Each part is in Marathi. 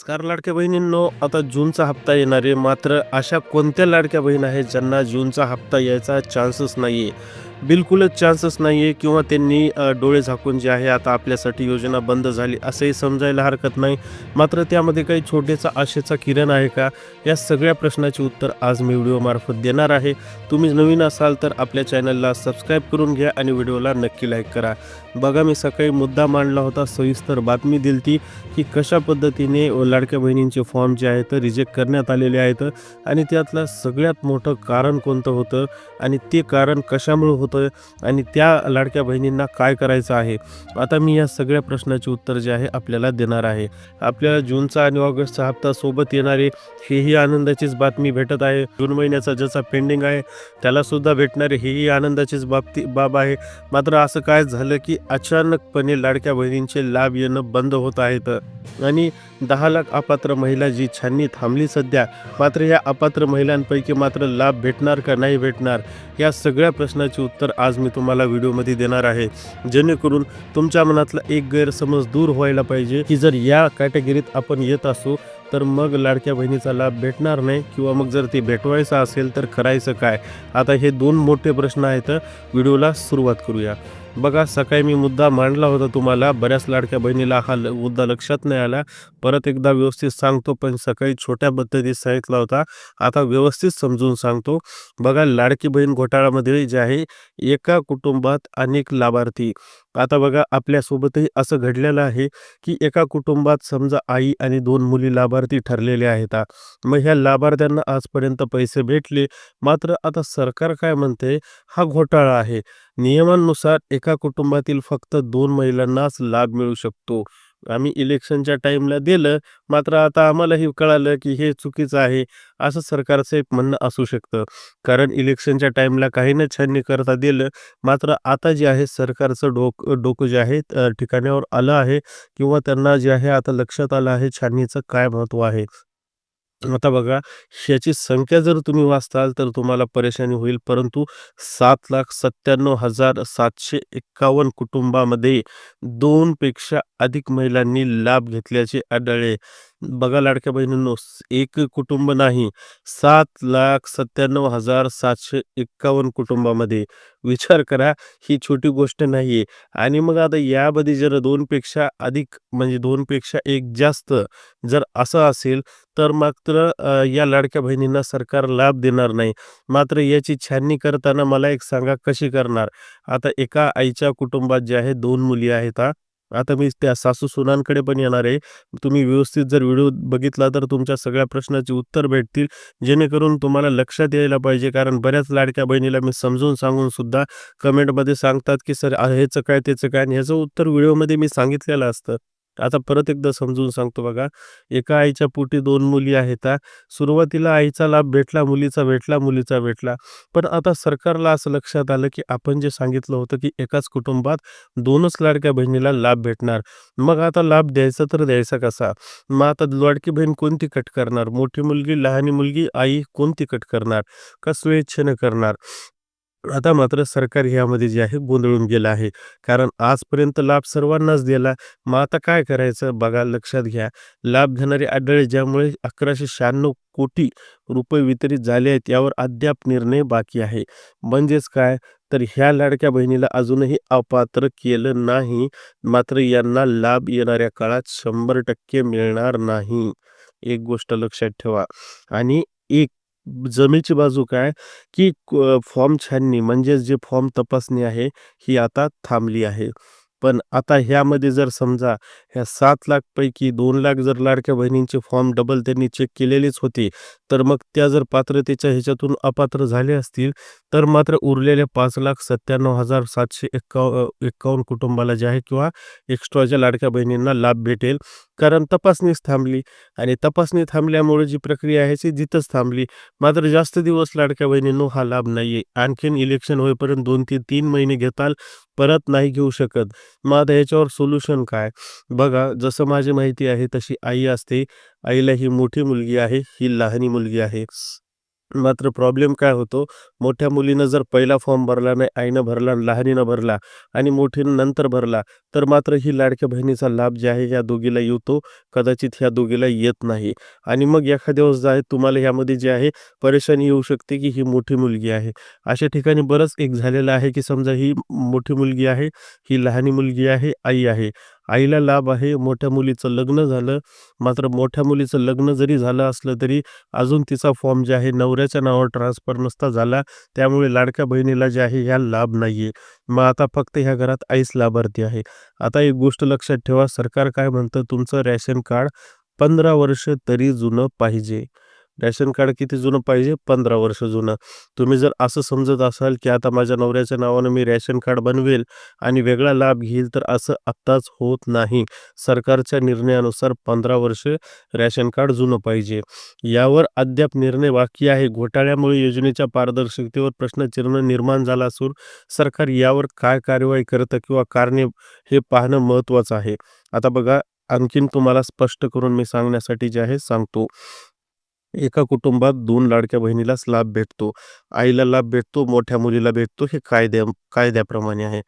नमस्कार लाडक्या बहिणींनो आता जूनचा हप्ता येणार आहे. मात्र अशा कोणत्या लाडक्या बहीण आहेत ज्यांना जूनचा हप्ता यायचा चान्सच नाही आहे बिलकुलच चान्सच नाही आहे किंवा त्यांनी डोळे झाकून जे आहे आता आपल्यासाठी योजना बंद झाली असंही समजायला हरकत नाही. मात्र त्यामध्ये काही छोटेचा आशेचा किरण आहे का? या सगळ्या प्रश्नाचे उत्तर आज मी व्हिडिओमार्फत देणार आहे. तुम्ही नवीन असाल तर आपल्या चॅनलला सबस्क्राईब करून घ्या आणि व्हिडिओला नक्की लाईक करा. बघा मी सकाळी मुद्दा मांडला होता सविस्तर बातमी दिली की कशा पद्धतीने लाडक्या बहिणींचे फॉर्म जे आहेत रिजेक्ट करण्यात आलेले आहेत आणि त्यातलं सगळ्यात मोठं कारण कोणतं होतं आणि ते कारण कशामुळे होतं आणि त्या लाडक्या बहिणींना काय करायचं आहे? आता मी या सगळ्या प्रश्नाचे उत्तर जे आहे आपल्याला देणार आहे. आपल्याला जूनचा आणि ऑगस्टचा हप्ता सोबत येणारे हेही आनंदाचीच बातमी भेटत आहे. जून महिन्याचा ज्याचा पेंडिंग आहे त्यालासुद्धा भेटणारे हेही आनंदाचीच बाबती बाब आहे. मात्र असं काय झालं की अचानकपणे लाडक्या बहिणींचे लाभ येणं बंद होत आहेत आणि दहा लाख अपात्र महिला जी छाननी थांबली सध्या मात्र या अपात्र महिलांपैकी मात्र लाभ भेटणार का नाही भेटणार या सगळ्या प्रश्नाचे उत्तर आज मी तुम्हाला व्हिडिओमध्ये देणार आहे. जेणेकरून तुमच्या मनातला एक गैरसमज दूर व्हायला पाहिजे की जर या कॅटेगरीत आपण येत असू तर मग लाडक्या बहिणीचा लाभ भेटणार नाही किंवा मग जर ते भेटवायचं असेल तर करायचं काय? आता हे दोन मोठे प्रश्न आहेत. व्हिडिओला सुरुवात करूया. बघा सकाळी मी मुद्दा मांडला होता तुम्हाला. बऱ्याच लाडक्या बहिणीला हा ल- मुद्दा लक्षात नाही आला. परत एकदा व्यवस्थित सांगतो पण सकाळी छोट्या पद्धतीत सांगितला होता. आता व्यवस्थित समजून सांगतो. बघा लाडकी बहीण घोटाळ्यामध्ये जे आहे एका कुटुंबात अनेक लाभार्थी आता बघा आपल्यासोबतही असं घडलेलं आहे की एका कुटुंबात समजा आई आणि दोन मुली लाभार्थी ठरलेले आहेत. मग ह्या लाभार्थ्यांना आजपर्यंत पैसे भेटले. मात्र आता सरकार काय म्हणते? हा घोटाळा आहे. नियमांनुसार एका कुटुंबातील फक्त दोन महिलांनाच लाभ मिळू शकतो. आम्ही इलेक्शनच्या टाईमला दिलं. मात्र आता आम्हालाही कळालं की हे चुकीचं आहे असं सरकारचं एक म्हणणं असू शकतं. कारण इलेक्शनच्या टाईमला काही ना छाननी करता दिलं. मात्र आता जे आहे सरकारचं डोक डोकं जे आहे ठिकाणावर आलं आहे किंवा त्यांना जे आहे आता लक्षात आलं आहे छाननीचं काय महत्त्व आहे. आता बघा ह्याची संख्या जर तुम्ही वाचताल तर तुम्हाला परेशानी होईल. परंतु सात लाख सत्त्याण्णव हजार सातशे एक्कावन्न कुटुंबामध्ये दोनपेक्षा अधिक महिलांनी लाभ घेतल्याचे आढळले. बघा लाडक्या बहिणींनो एक कुटुंब नाही सात लाख सत्त्याण्णव हजार सातशे एक्कावन्न कुटुंबामध्ये. विचार करा ही छोटी गोष्ट नाही आहे आणि मग आता यामध्ये जर दोनपेक्षा अधिक म्हणजे दोनपेक्षा एक जास्त जर असं असेल तर मात्र या लाडक्या बहिणींना सरकार लाभ देणार नाही. मात्र याची छाननी करताना मला एक सांगा कशी करणार? आता एका आईच्या कुटुंबात जे आहे दोन मुली आहेत हा. आता मी त्या सासू सुनांकडे पण येणार आहे. तुम्ही व्यवस्थित जर व्हिडिओ बघितला तर तुमच्या सगळ्या प्रश्नाची उत्तर भेटतील. जेणेकरून तुम्हाला लक्षात यायला पाहिजे. कारण बऱ्याच लाडक्या बहिणीला मी समजून सांगून सुद्धा कमेंटमध्ये सांगतात की सर ह्याचं काय त्याचं काय? आणि ह्याचं उत्तर व्हिडिओमध्ये मी सांगितलेलं असतं. आता परत एकदा समजून सांगतो बघा. एका आईच्या पोटी दोन मुली आहेत सुरुवातीला आईचा लाभ भेटला मुलीचा भेटला मुलीचा भेटला. पण आता सरकारला असं लक्षात आलं की आपण जे सांगितलं होतं की एकाच कुटुंबात दोनच लाडक्या बहिणीला लाभ भेटणार. मग आता लाभ द्यायचा तर द्यायचा कसा? मग आता लाडकी बहीण कोणती कट करणार? मोठी मुलगी लहानी मुलगी आई कोणती कट करणार? का स्वेच्छेनं करणार? आता मात्र सरकार ह्यामध्ये जे आहे गोंधळून गेलं आहे. कारण आजपर्यंत लाभ सर्वांनाच दिला. मग आता काय करायचं? बघा लक्षात घ्या. लाभ घेणारे आढळले ज्यामुळे अकराशे शहाण्णव कोटी रुपये वितरित झाले आहेत यावर अद्याप निर्णय बाकी आहे. म्हणजेच काय? तर ह्या लाडक्या बहिणीला अजूनही अपात्र केलं नाही. मात्र यांना लाभ येणाऱ्या काळात शंभर टक्के मिळणार नाही. एक गोष्ट लक्षात ठेवा. आणि एक जमेची बाजू काय? की फॉर्म छाननी म्हणजेच जे फॉर्म तपासणी आहे ही आता थांबली आहे. पण आता ह्यामध्ये जर समजा ह्या सात लाख पैकी दोन लाख जर लाडक्या बहिणींचे फॉर्म डबल त्यांनी चेक केलेलेच होते तर मग त्या जर पात्रतेच्या ह्याच्यातून अपात्र झाले असतील तर मात्र उरलेल्या पाच लाख सत्त्याण्णव हजार सातशे एक्काव एक्कावन्न कुटुंबाला जे आहे किंवा एक्स्ट्राच्या लाडक्या बहिणींना लाभ भेटेल. कारण तपासणीच थांबली आणि तपासणी थांबल्यामुळे जी प्रक्रिया आहे ती जिथंच थांबली. मात्र जास्त दिवस लाडक्या बहिणींनो हा लाभ नाही आहे आणखीन इलेक्शन होईपर्यंत दोन ते तीन महिने घेताल. परत नाही घेऊ शकत. मग आता याच्यावर सोल्युशन काय? बघा जसं माझी माहिती आहे तशी आई असते. आईला ही मोठी मुलगी आहे ही लहानी मुलगी आहे. मात्र प्रॉब्लेम काय होतो, मोठ्या मुलीनं जर पहिला फॉर्म भरला नाही, आईनं भरला, लहानीनं भरला आणि मोठीनं नंतर भरला, तर मात्र ही लाडक्या बहिणीचा लाभ जे आहे ह्या दोघीला येतो, कदाचित ह्या दोघीला येत नाही. आणि मग एखाद्या वेळेस जे आहे तुम्हाला ह्यामध्ये जे आहे परेशानी येऊ शकते, की ही मोठी मुलगी आहे. अशा ठिकाणी बरंच एक झालेलं आहे, की समजा ही मोठी मुलगी आहे, ही लहानी मुलगी आहे, आई आहे. आईला लाभ आहे, मोठ्या मुलीचं लग्न झालं, मात्र मोठ्या मुलीचं लग्न जरी झालं असलं तरी अजून तिचा फॉर्म जे आहे नवऱ्याच्या नावावर ट्रान्सफर नसता झाला, त्यामुळे लाडक्या बहिणीला जे आहे ह्या लाभ नाहीये. मग आता फक्त ह्या घरात आईच लाभार्थी आहे. आता एक गोष्ट लक्षात ठेवा, सरकार काय म्हणतं, तुमचं रॅशन कार्ड 15 वर्ष तरी जुनं पाहिजे. रेशन कार्ड किती जुनं पाहिजे? 15 वर्ष जुनं. तुम्ही जर असं समजत असाल, की आता माझ्या नवऱ्याच्या नावानं मी रेशन कार्ड बनवेल आणि वेगळा लाभ घेईल, तर असं आत्ताच होत नाही. सरकारच्या निर्णयानुसार 15 वर्ष रेशन कार्ड जुनं पाहिजे. यावर अद्याप निर्णय बाकी आहे. घोटाळ्यामुळे योजनेच्या पारदर्शकतेवर प्रश्नचिन्ह निर्माण झाला असून सरकार यावर काय कार्यवाही करतं किंवा कारणे हे पाहणं महत्त्वाचं आहे. आता बघा, आणखीन तुम्हाला स्पष्ट करून मी सांगण्यासाठी जे आहे सांगतो. एका कुटुंबात दोन लाडक्या बहिणीलाच लाभ भेटतो. आईला लाभ भेटतो, मोठ्या मुलीला भेटतो. हे कायद्या कायद्याप्रमाणे आहे.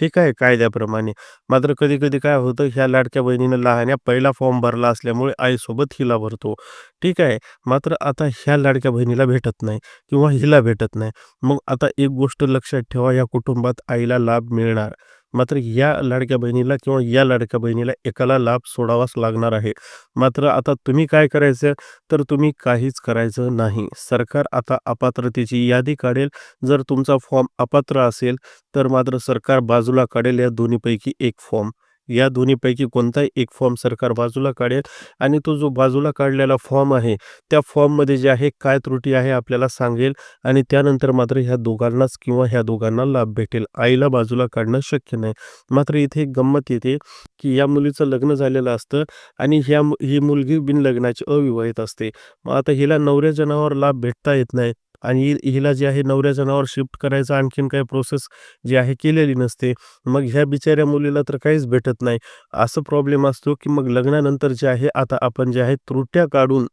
ठीक आहे, कायद्याप्रमाणे. मात्र कधी-कधी काय होतं, ह्या लाडक्या बहिणीनं लहान्या पहिला फॉर्म भरला असल्यामुळे आईसोबत हिला भरतो. ठीक आहे. मात्र आता ह्या लाडक्या बहिणीला भेटत नाही किंवा हिला भेटत नाही. मग आता एक गोष्ट लक्षात ठेवा, या कुटुंबात आईला लाभ मिळणार. मात्र या लाडक्या बहिणीला किंवा या लाडक्या बहिणीला एकाला लाभ सोडावाच लागणार आहे. मात्र आता तुम्ही काय करायचं, तर तुम्ही काहीच करायचं नाही. सरकार आता अपात्रतेची यादी काढेल. जर तुमचा फॉर्म अपात्र असेल, तर मात्र सरकार बाजूला काढेल या दोन्हीपैकी एक फॉर्म. या दोन्हीपैकी कोणताही एक फॉर्म सरकार बाजूला काढेल आणि तो जो बाजूला काढलेला फॉर्म आहे, त्या फॉर्ममध्ये जे आहे काय त्रुटी आहे आपल्याला सांगेल आणि त्यानंतर मात्र ह्या दोघांनाच किंवा ह्या दोघांना लाभ भेटेल. आईला बाजूला काढणं शक्य नाही. मात्र इथे एक गंमत येते, की या मुलीचं लग्न झालेलं असतं आणि ह्या ही मुलगी बिनलग्नाची अविवाहित असते. मग आता हिला नवऱ्याच्या नावावर लाभ भेटता येत नाही आणि हिला जे आहे नवऱ्याच्या नावावर शिफ्ट करायचं आणखीन काही प्रोसेस जी आहे केलेली नसते. मग ह्या बिचाऱ्या मुलीला तर काहीच भेटत नाही. असं प्रॉब्लेम असतो, की मग लग्नानंतर जे आहे आता आपण जे आहे त्रुट्या काढून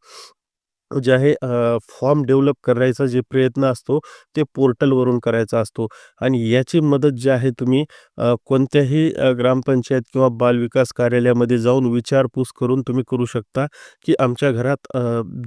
जे आहे फॉर्म डेव्हलप करायचा जे प्रयत्न असतो, ते पोर्टलवरून करायचा असतो आणि याची मदत जी आहे तुम्ही कोणत्याही ग्रामपंचायत किंवा बालविकास कार्यालयामध्ये जाऊन विचारपूस करून तुम्ही करू शकता, की आमच्या घरात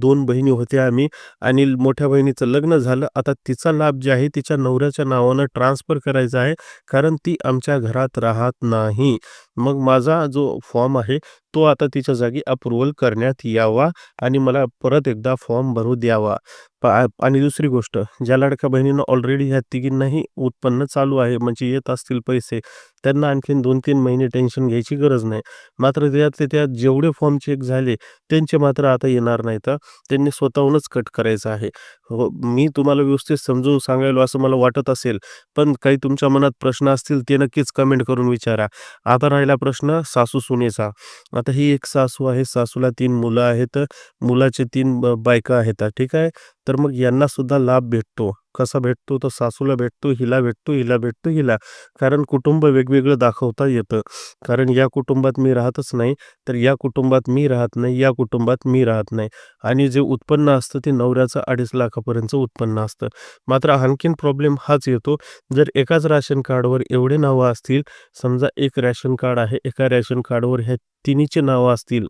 दोन बहिणी होत्या आम्ही आणि मोठ्या बहिणीचं लग्न झालं. आता तिचा लाभ जे आहे तिच्या नवऱ्याच्या नावानं ट्रान्सफर करायचा आहे, कारण ती आमच्या घरात राहत नाही. मग माझा जो फॉर्म आहे, तो आता तिच्या जागी अप्रूव्हल करण्यात यावा आणि मला परत एकदा फॉर्म भरू द्यावा. आणि दुसरी गोष्ट, ज्या लाडक्या बहिणीनं ऑलरेडी ह्या तिघींनाही उत्पन्न चालू आहे, म्हणजे येत असतील पैसे, त्यांना आणखीन 2-3 महिने टेन्शन घ्यायची गरज नाही. मात्र त्यातले त्यात जेवढे फॉर्म चेक झाले, त्यांचे मात्र आता येणार नाहीत. त्यांनी स्वतःहूनच कट करायचं आहे. हो, मी तुम्हाला व्यवस्थित समजून सांगायलो असं मला वाटत असेल, पण काही तुमच्या मनात प्रश्न असतील, ते नक्कीच कमेंट करून विचारा. आता राहिला प्रश्न सासू-सुनेचा. आता ही एक सासू आहे, सासूला तीन मुलं आहेत, मुलाचे तीन बायका आहेत. ठीक आहे. तर मग यांना सुद्धा लाभ भेटतो. कसा भेटतो? तर सासूला भेटतो, हिला भेटतो, हिला भेटतो, हिला. कारण कुटुंब वेगवेगळं दाखवता येतं. कारण या कुटुंबात मी राहतच नाही, तर या कुटुंबात मी राहत नाही, या कुटुंबात मी राहत नाही आणि जे उत्पन्न असतं ते नवऱ्याचं अडीच लाखापर्यंत उत्पन्न असतं. मात्र आणखीन प्रॉब्लेम हाच येतो, जर एकाच राशन कार्डवर एवढे नावं असतील, समजा एक रॅशन कार्ड आहे, एका रेशन कार्डवर ह्या तिन्हीची नावं असतील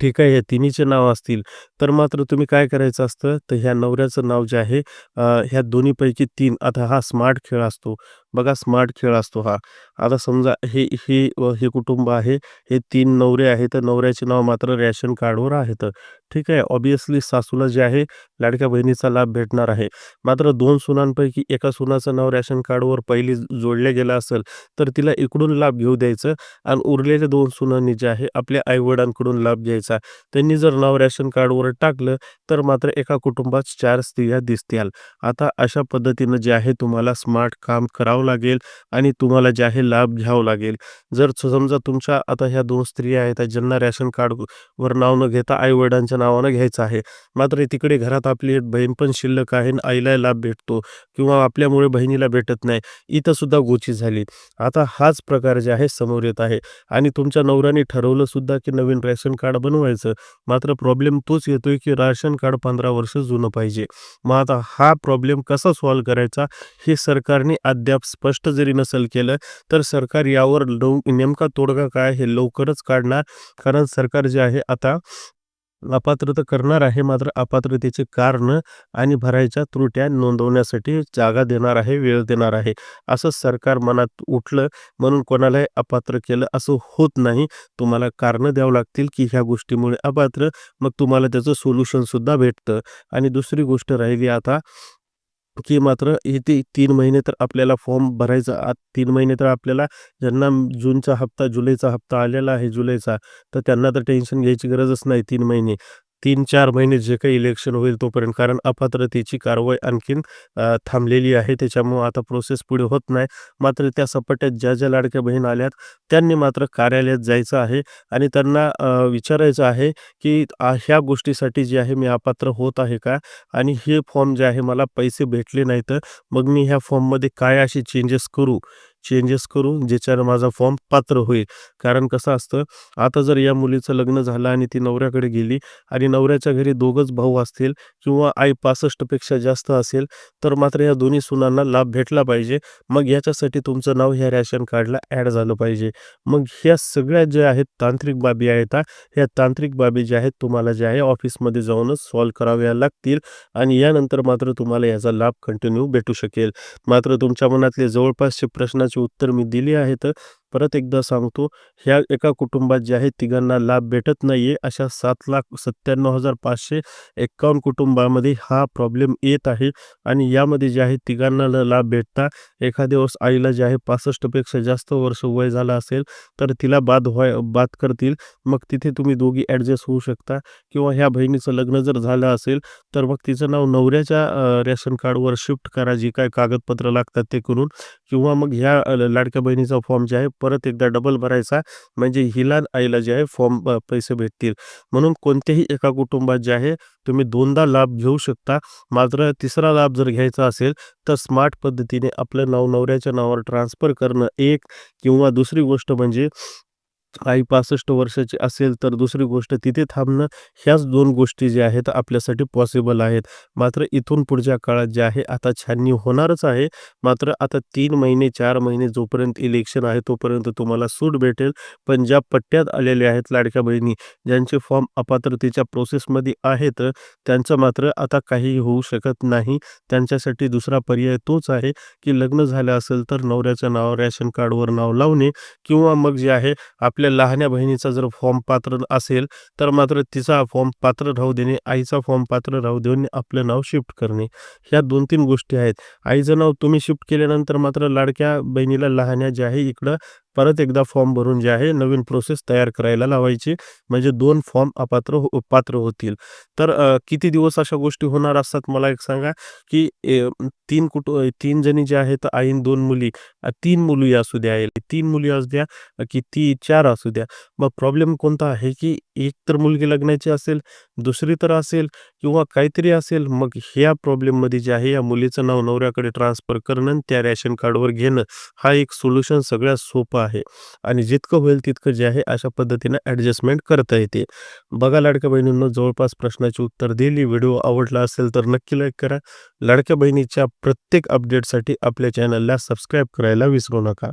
ठीक आहे, ह्या तिन्हीचे नाव असतील, तर मात्र तुम्ही काय करायचं असतं, तर ह्या नवऱ्याचं नाव जे आहे ह्या दोन्हीपैकी तीन आता हा स्मार्ट खेळ असतो. बघा स्मार्ट खेळ असतो हा. आता समजा हे हे हे कुटुंब आहे, हे तीन नवरे आहेत, तर नवऱ्याचे नाव मात्र रेशन कार्डवर आहेत. ठीक आहे. ऑबियसली सासूला जे आहे लाडक्या बहिणीचा लाभ भेटणार आहे. मात्र दोन सुनांपैकी एका सुनाचं नाव रेशन कार्डवर पहिली जोडलं गेलं असेल, तर तिला इकडून लाभ घेऊ द्यायचं आणि उरलेल्या दोन सुनांनी जे आहे आपल्या आईवडिलांकडून लाभ घ्यायचा. त्यांनी जर नाव रेशन कार्डवर टाकलं, तर मात्र एका कुटुंबात चार स्त्रिया दिसतील. आता अशा पद्धतीनं जे आहे तुम्हाला स्मार्ट काम करावं करावं लागेल आणि तुम्हाला जे आहे लाभ घ्यावं लागेल. जर समजा तुमच्या आता ह्या दोन स्त्रिया आहेत ज्यांना रॅशन कार्डवर नाव न घेता आई वडिलांच्या नावानं घ्यायचं आहे. मात्र तिकडे घरात आपली बहीण पण शिल्लक आहे आईला लाभ भेटतो किंवा आपल्यामुळे बहिणीला भेटत नाही. इथं सुद्धा गोची झाली. आता हाच प्रकार जे आहे समोर येत आहे. आणि तुमच्या नवऱ्याने ठरवलं सुद्धा की नवीन रॅशन कार्ड बनवायचं. मात्र प्रॉब्लेम तोच येतोय की राशन कार्ड पंधरा वर्ष जुनं पाहिजे. मग आता हा प्रॉब्लेम कसा सॉल्व करायचा हे सरकारने अद्याप स्पष्ट जरी नसेल केलं तर सरकार यावर लव नेमका तोडगा काय हे लवकरच काढणार. कारण सरकार जे आहे आता अपात्र तर करणार आहे मात्र अपात्रतेचे कारण आणि भरायच्या त्रुट्या नोंदवण्यासाठी जागा देणार आहे वेळ देणार आहे. असं सरकार मनात उठलं म्हणून कोणालाही अपात्र केलं असं होत नाही. तुम्हाला कारणं द्यावं लागतील की ह्या गोष्टीमुळे अपात्र मग तुम्हाला त्याचं सोल्युशनसुद्धा भेटतं. आणि दुसरी गोष्ट राहिली आता की मात्र इथे तीन महिने तर आपल्याला फॉर्म भरायचा आत तीन महिने तर आपल्याला ज्यांना जूनचा हप्ता जुलैचा हप्ता आलेला आहे जुलैचा तर त्यांना तर टेन्शन घ्यायची गरजच नाही तीन महिने. तीन चार महिने जे काही इलेक्शन होईल तोपर्यंत कारण अपात्रतेची कारवाई आणखीन थांबलेली आहे. त्याच्यामुळं आता प्रोसेस पुढे होत नाही. मात्र त्या सपाट्यात ज्या ज्या लाडक्या बहीण आल्यात त्यांनी मात्र कार्यालयात जायचं आहे. आणि त्यांना विचारायचं आहे की ह्या गोष्टीसाठी जे आहे मी अपात्र होत आहे का? आणि हे फॉर्म जे आहे मला पैसे भेटले नाही तर मग मी ह्या फॉर्ममध्ये काय असे चेंजेस करू? चेंजेस करू ज्याच्यानं माझा फॉर्म पात्र होईल. कारण कसं असतं आता जर या मुलीचं लग्न झालं आणि ती नवऱ्याकडे गेली आणि नवऱ्याच्या घरी दोघंच भाऊ असतील किंवा आई पासष्टपेक्षा जास्त असेल तर मात्र या दोन्ही सुनांना लाभ भेटला पाहिजे. मग याच्यासाठी तुमचं नाव ह्या रॅशन कार्डला ॲड झालं पाहिजे. मग ह्या सगळ्या ज्या आहेत तांत्रिक बाबी आहेत ह्या तांत्रिक बाबी ज्या आहेत तुम्हाला ज्या आहे ऑफिसमध्ये जाऊनच सॉल्व कराव्या लागतील आणि यानंतर मात्र तुम्हाला याचा लाभ कंटिन्यू भेटू शकेल. मात्र तुमच्या मनातले जवळपासचे प्रश्नाचे प्रश्नाचे उत्तर मी दिले आहेत परत एकदा सांगतो ह्या एका कुटुंबात जे आहे तिघांना लाभ भेटत नाहीये. अशा सात लाख सत्त्याण्णव हजार पाचशे एक्कावन्न कुटुंबामध्ये हा प्रॉब्लेम येत आहे आणि यामध्ये जे आहे तिघांना ल- लाभ भेटता एखाद्या वेळेस आईला जे आहे पासष्टपेक्षा जास्त वर्ष वय झालं असेल तर तिला बाद व्हाय बाद करतील. मग तिथे तुम्ही दोघी ॲडजस्ट होऊ शकता. किंवा ह्या बहिणीचं लग्न जर झालं असेल तर मग तिचं नाव नवऱ्याच्या रेशन कार्डवर शिफ्ट करा जी काय कागदपत्र लागतात ते करून. किंवा मग ह्या लाडक्या बहिणीचा फॉर्म जे आहे परत एकदा डबल भरायचा. म्हणजे हिला आईला जे आहे फॉर्म पैसे भेटतील. म्हणून कोणत्याही एका कुटुंबात जे आहे तुम्ही दोनदा लाभ घेऊ शकता. मात्र तिसरा लाभ जर घ्यायचा असेल तर स्मार्ट पद्धतीने आपलं नाव नवऱ्याच्या नावावर ट्रान्सफर करणं एक किंवा दुसरी गोष्ट म्हणजे आई पासष्ट वर्षाची असेल तर दुसरी गोष्ट तिथे थांबणं ह्याच दोन गोष्टी ज्या आहेत आपल्यासाठी पॉसिबल आहेत. मात्र इथून पुढच्या काळात जे आहे आता छाननी होणारच आहे. मात्र आता तीन महिने चार महिने जोपर्यंत इलेक्शन आहे तोपर्यंत तुम्हाला सूट भेटेल. पण ज्या पट्ट्यात आलेल्या आहेत लाडक्या बहिणी ज्यांचे फॉर्म अपात्रतेच्या प्रोसेसमध्ये आहेत त्यांचं मात्र आता काहीही होऊ शकत नाही. त्यांच्यासाठी दुसरा पर्याय तोच आहे की लग्न झालं असेल तर नवऱ्याचं नाव रॅशन कार्डवर नाव लावणे किंवा मग जे आहे आपल्या आपल्या लहान्या बहिणीचा जर फॉर्म पात्र असेल तर मात्र तिचा फॉर्म पात्र राहू देणे आईचा फॉर्म पात्र राहू देणे आपलं नाव शिफ्ट करणे. ह्या दोन तीन गोष्टी आहेत. आईचं नाव तुम्ही शिफ्ट केल्यानंतर मात्र लाडक्या बहिणीला लहान्या ज्या आहे इकडं परत एकदा फॉर्म भरून जे आहे नवीन प्रोसेस तयार करायला लावायची. म्हणजे दोन फॉर्म अपात्र हो पात्र होतील. तर किती दिवस अशा गोष्टी होणार असतात मला एक सांगा की ए, तीन कुट तीन जणी जे आहेत आईन दोन मुली तीन मुली असू द्या तीन मुली असू द्या की ती चार असू द्या. मग प्रॉब्लेम कोणता आहे की एक तर मुलगी लग्नाची असेल दुसरी तर असेल किंवा काहीतरी असेल मग ह्या प्रॉब्लेममध्ये जे आहे या मुलीचं नाव नवऱ्याकडे ट्रान्सफर करणं आणि त्या रॅशन कार्डवर घेणं हा एक सोल्युशन सगळ्यात सोपं आहे. आणि जितकं होईल तितकं जे आहे अशा पद्धतीनं ॲडजस्टमेंट करता येते. बघा लाडक्या बहिणींना जवळपास प्रश्नाची उत्तर दिली. व्हिडिओ आवडला असेल तर नक्की लाईक करा. लाडक्या बहिणीच्या प्रत्येक अपडेटसाठी आपल्या चॅनलला सबस्क्राईब करायला विसरू नका.